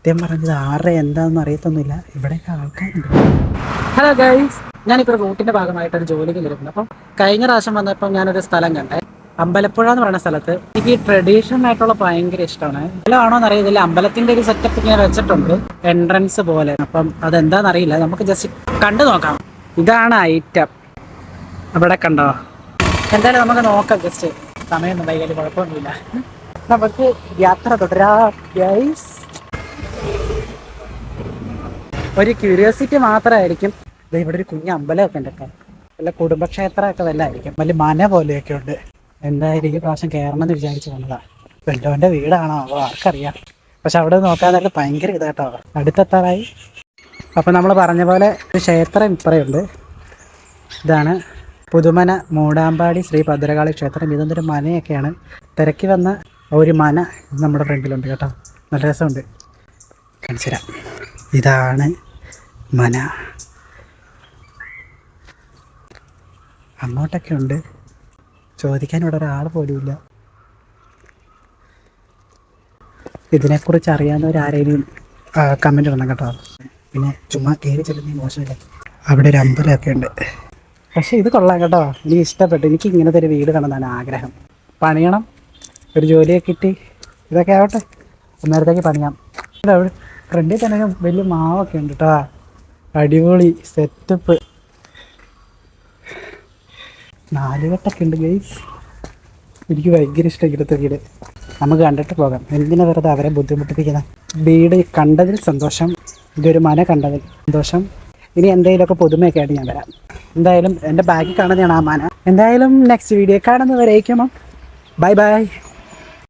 സത്യം പറഞ്ഞത് ആരുടെ എന്താണെന്ന് അറിയത്തൊന്നുമില്ല. ഇവിടെയൊക്കെ ആൾക്കാരുണ്ട്. ഹലോ ഗൈസ് ഞാനിപ്പോൾ റൂട്ടിന്റെ ഭാഗമായിട്ട് ഒരു ജോലിക്ക് കയറുന്നുണ്ട് അപ്പം കഴിഞ്ഞ പ്രാവശ്യം വന്നപ്പോൾ ഞാനൊരു സ്ഥലം കണ്ടേ. അമ്പലപ്പുഴ എന്ന് പറയുന്ന സ്ഥലത്ത് എനിക്ക് ട്രഡീഷണൽ ആയിട്ടുള്ള ഭയങ്കര ഇഷ്ടമാണ്. ആണോന്ന് എന്നറിയത്തില്ല. അമ്പലത്തിന്റെ ഒരു സെറ്റപ്പ് ഞാൻ വെച്ചിട്ടുണ്ട്. എൻട്രൻസ് പോലെ. അപ്പം അതെന്താണെന്ന് അറിയില്ല. നമുക്ക് ജസ്റ്റ് കണ്ടു നോക്കാം. ഇതാണ് ഐറ്റം അവിടെ കണ്ടോ? എന്തായാലും നമുക്ക് നോക്കാം. ജസ്റ്റ് സമയമൊന്നും വൈകാലും കുഴപ്പമൊന്നുമില്ല. നമുക്ക് യാത്ര തുടരാം ഗൈസ് ഒരു ക്യൂരിയോസിറ്റി മാത്രമായിരിക്കും. ദേ ഇവിടെ ഒരു കുഞ്ഞ് അമ്പലമൊക്കെ ഉണ്ട് വല്ല കുടുംബക്ഷേത്രമൊക്കെ വല്ലതായിരിക്കും വലിയ മന പോലെയൊക്കെ ഉണ്ട്. എന്തായാലും ഈ പ്രാവശ്യം കയറണം എന്ന് വിചാരിച്ച് വന്നതാ. വെല്ലോന്റെ വീടാണോ? അപ്പോൾ ആർക്കറിയാം. പക്ഷെ അവിടെ നോക്കാൻ നല്ല ഭയങ്കര ഇതാട്ടോ അടുത്തെത്താറായി. അപ്പം നമ്മൾ പറഞ്ഞ പോലെ ഒരു ക്ഷേത്രം ഇപ്പറയുണ്ട്. ഇതാണ് പുതുമന മൂടാമ്പാടി ശ്രീ ഭദ്രകാളി ക്ഷേത്രം. ഇതൊന്നൊരു മനയൊക്കെയാണ്. തിരക്കി വന്ന ഒരു മന നമ്മുടെ ഫ്രണ്ടിലുണ്ട് കേട്ടോ. നല്ല രസമുണ്ട്. കാണിച്ചു ഇതാണ് മന. അങ്ങോട്ടൊക്കെ ഉണ്ട്. ചോദിക്കാൻ ഇവിടെ ഒരാൾ പോലുമില്ല ഇതിനെക്കുറിച്ച് അറിയാവുന്നവരാരെങ്കിലും കമന്റ് ഇടണം കേട്ടോ. പിന്നെ ചുമ്മാ കയറി ചെല്ലുന്ന മോശമില്ല? അവിടെ ഒരു അമ്പലമൊക്കെ ഉണ്ട്. പക്ഷേ ഇത് കൊള്ളാം കേട്ടോ. എനിക്ക് ഇഷ്ടപ്പെട്ടു. എനിക്ക് ഇങ്ങനത്തെ ഒരു വീട് കാണുന്നതാണ് ആഗ്രഹം. പണിയണം. ഒരു ജോലിയൊക്കെ കിട്ടി. ഇതൊക്കെ ആവട്ടെ. അന്നേരത്തേക്ക് പണിയാം. അവിടെ? ഫ്രണ്ടിൽ തന്നെ വലിയ മാവൊക്കെ ഉണ്ട് കേട്ടോ അടിപൊളി സെറ്റപ്പ് നാലുകെട്ടൊക്കെ ഉണ്ട് ഗൈസ് എനിക്ക് ഭയങ്കര ഇഷ്ടം ഇങ്ങനത്തെ വീട്. നമുക്ക് കണ്ടിട്ട് പോകാം. എന്തിനാ വെറുതെ അവരെ ബുദ്ധിമുട്ടിപ്പിക്കുന്ന? വീട് കണ്ടതിൽ സന്തോഷം. ഇതൊരു മന കണ്ടതിൽ സന്തോഷം. ഇനി എന്തെങ്കിലുമൊക്കെ പുതുമയൊക്കെ ആയിട്ട് ഞാൻ വരാം. എന്തായാലും എന്റെ ബാഗിൽ കാണുന്നതാണ് ആ മന. എന്തായാലും നെക്സ്റ്റ് വീഡിയോ കാണുന്നവരേക്കുമ്പം ബൈ ബൈ